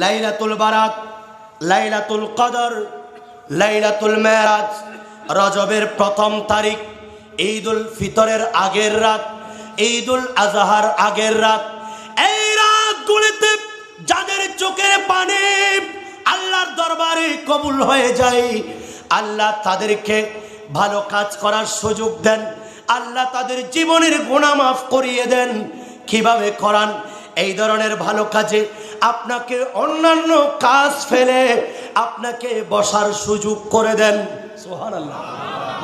লাইলাতুল বারাত লাইলাতুল কদর, লাইলাতুল মেরাজ, রজবের প্রথম তারিখ, ঈদুল ফিতরের আগের রাত, ঈদুল আজহার আগের রাত। এই রাতগুলিতে যাদের চোখের পানি আল্লাহর দরবারে কবুল হয়ে যায়, আল্লাহ তাদেরকে ভালো কাজ করার সুযোগ দেন, আল্লাহ তাদের জীবনের গুণা মাফ করিয়ে দেন। কীভাবে করান? এই ধরনের ভালো কাজে আপনাকে অন্যান্য কাজ ফেলে আপনাকে বসার সুযোগ করে দেন সোহান আল্লাহ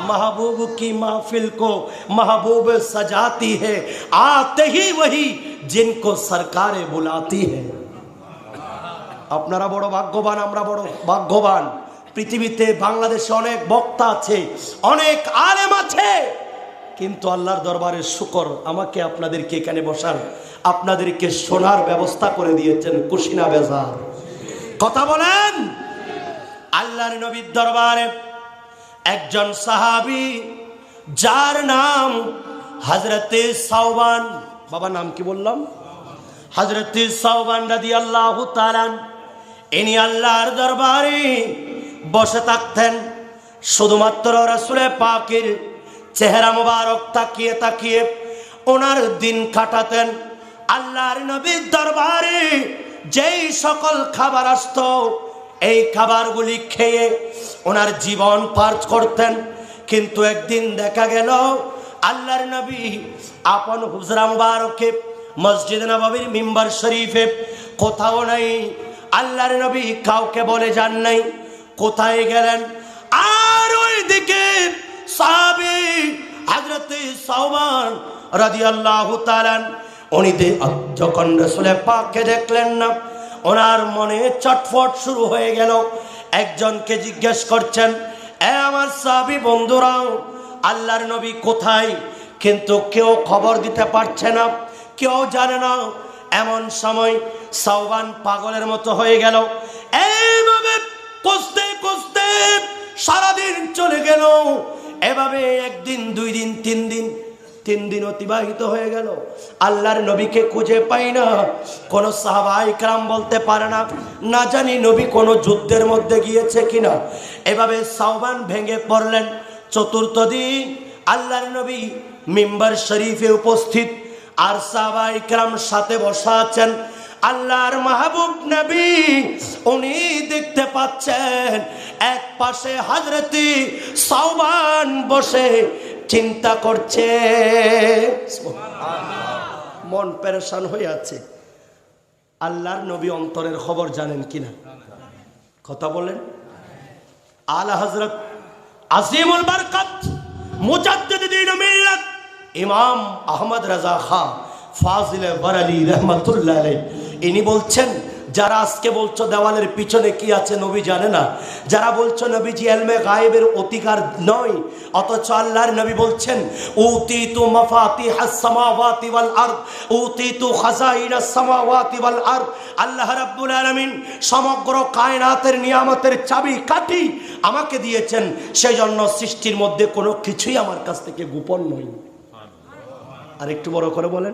महबूब की महफिल को महबूब सजाती है आते ही वही जिनको सरकारें बुलाती है আপনারা বড় ভাগ্যবান আমরা বড় ভাগ্যবান পৃথিবীতে বাংলাদেশে অনেক বক্তা আছে অনেক আলেম আছে কিন্তু আল্লাহর দরবারের শুকর, আমাকে আপনাদেরকে এখানে বসার, আপনাদেরকে শোনার ব্যবস্থা করে দিয়েছেন কুশিনা বেজার। কথা বলেন? আল্লাহর নবীর দরবারে একজন সাহাবি, যার নাম হজরতে সাওবান, বাবা নাম কি বললাম? হজরতে সাওবান রাদি আল্লাহ তালান ইনি আল্লাহর দরবারে বসে থাকতেন, শুধুমাত্র রসুলে পাকের চেহারা মোবারক তাকিয়ে তাকিয়ে ওনার দিন কাটাতেন। আল্লাহর নবীর দরবারে যেই সকল খাবার আসতো, এই খাবারগুলি খেয়ে ওনার জীবন পার করতেন। কিন্তু একদিন দেখা গেল, আল্লাহর নবী আপন হুজরা মুবারকে মসজিদ নবাবির মিম্বার শরীফে কোথাও নাই। আল্লাহর নবী কাউকে বলে যান নাই, কোথায় গেলেন? সাহাবী হযরতে সাওবান রাদিয়াল্লাহু তাআলা উনি দে- যখন দেখলেন না, ওনার মনে চটফট শুরু হয়ে গেল। একজনকে জিজ্ঞেস করছেন আমার আল্লাহর নবী কোথায়? কিন্তু কেউ খবর দিতে পারছে না, কেউ জানে না। এমন সময় সাউবান পাগলের মতো হয়ে গেল। এইভাবে কষতে সারাদিন চলে গেল। এভাবে একদিন, দুই দিন, তিন দিন তিন দিন অতিবাহিত হয়ে গেল। আল্লাহর নবীকে খুঁজে পাই না। কোন সাহাবাই কালাম বলতে পারে না। না জানি নবী কোনো যুদ্ধের মধ্যে গিয়েছে কিনা। এভাবে সাহবান ভেঙে পড়লেন। চতুর্থ দিন আল্লাহর নবী মিম্বার শরীফে উপস্থিত। আর সাহাবাই কালাম সাথে বসা আছেন। আল্লাহর মাহবুব নবী, উনি দেখতে পাচ্ছেন এক পাশে হাজরতি সাওবান বসে চিন্তা করছে। মন পেরেশান হয়ে আছে। আল্লাহর নবী অন্তরের খবর জানেন কিনা? কথা বলেন। আলা হজরত আজিমুল বরকত মুজাদ্দিদিন মিল্লাত, ইমাম আহমদ রাজা খা, ফাজিল বরালি রহমতুল্লাহ আলাইহি। ইনি বলছেন, যারা আজকে বলছো দেওয়ালের পিছনে কি আছে নবী জানে না। যারা বলছো নবীজি এলমে গায়েবের অধিকার নয়, অথচ আল্লাহর নবী বলছেন উতি তু মফাতি হাসমাওয়াতি ওয়াল আরদ উতি তু খাজাইনাস সামাওয়াতি ওয়াল আরদ। আল্লাহ রাব্বুল আলামিন সমগ্র কায়নাতের নিয়ামতের চাবি কাঠি আমাকে দিয়েছেন। সেই জন্য সৃষ্টির মধ্যে কোনো কিছুই আমার কাছ থেকে গোপন নয়। আর একটু বড় করে বলেন।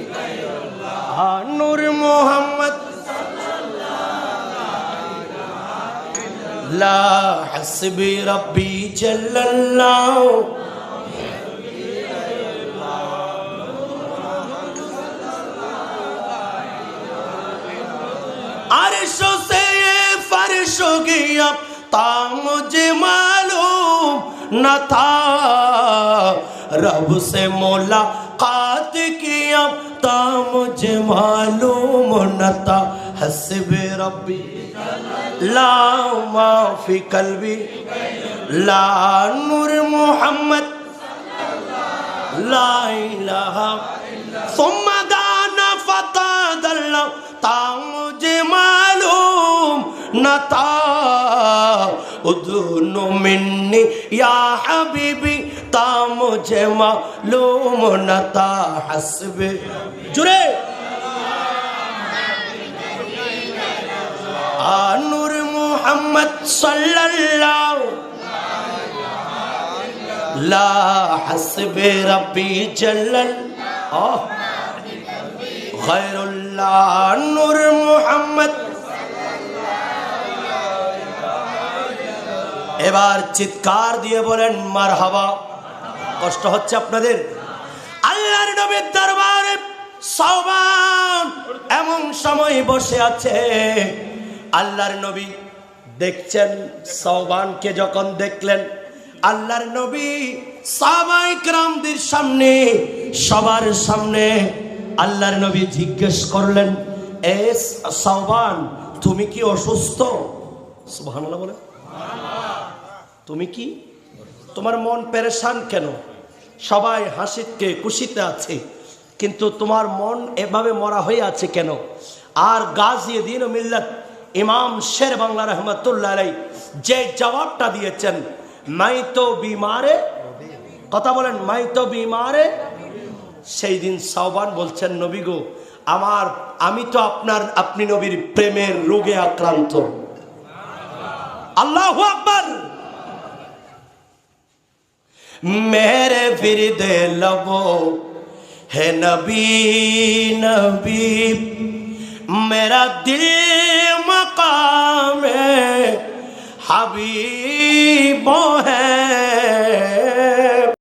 نور محمد لا حسب ربی جل اللہ عرشوں سے یہ فرش ہو گیا تا مجھے معلوم نہ تھا۔ رب سے مولا اوقات کی اب تا مجھے معلوم نہ تھا۔ حسب ربی، لا ما فی قلبی، لا نور محمد، لا الہ۔ ثم دانا فتاد اللہ، تا مجھے معلوم نہ تھا۔ ادھنو منی یا حبیبی তা মুঝে মালুম না তা হাসবে জুড়ে আনুর মোহাম্মদ সাল্লাল্লাহ লা হাসবে রব্বি জালাল খায়রুল্লাহ নূর মোহাম্মদ এবার চিৎকার দিয়ে বলেন মার হওয়া কষ্ট হচ্ছে আপনাদের? আল্লাহর নবীর দরবারে সাওবান এমন সময় বসে আছে। আল্লাহর নবী দেখছেন সবানকে যখন দেখলেন, আল্লাহর নবী সাবাইকরামদের সামনে, সবার সামনে আল্লাহর নবী জিজ্ঞেস করলেন, এ সাওবান তুমি কি অসুস্থ? সুবহানাল্লাহ বলে তুমি কি? তোমার মন পেরেশান কেন? সবাই হাসিতে খুশিতে আছে। কিন্তু তোমার মন এভাবে মরা হয়ে আছে কেন? আর গাজী দিন মিল্লাত ইমাম শের বাংলা রহমতুল্লাহ আলাই যে জবাবটা দিয়েছেন, মাই তো বিমারে কথা বলেন, মাই তো বিমারে সেই দিন সাহবান বলছেন, নবী গো, আমার, আমি তো আপনার, আপনি নবীর প্রেমের রোগে আক্রান্ত। আল্লাহ আকবর! میرے ورد لبو ہے نبی نبی۔ میرا دل مقام ہے حبیبوں ہے۔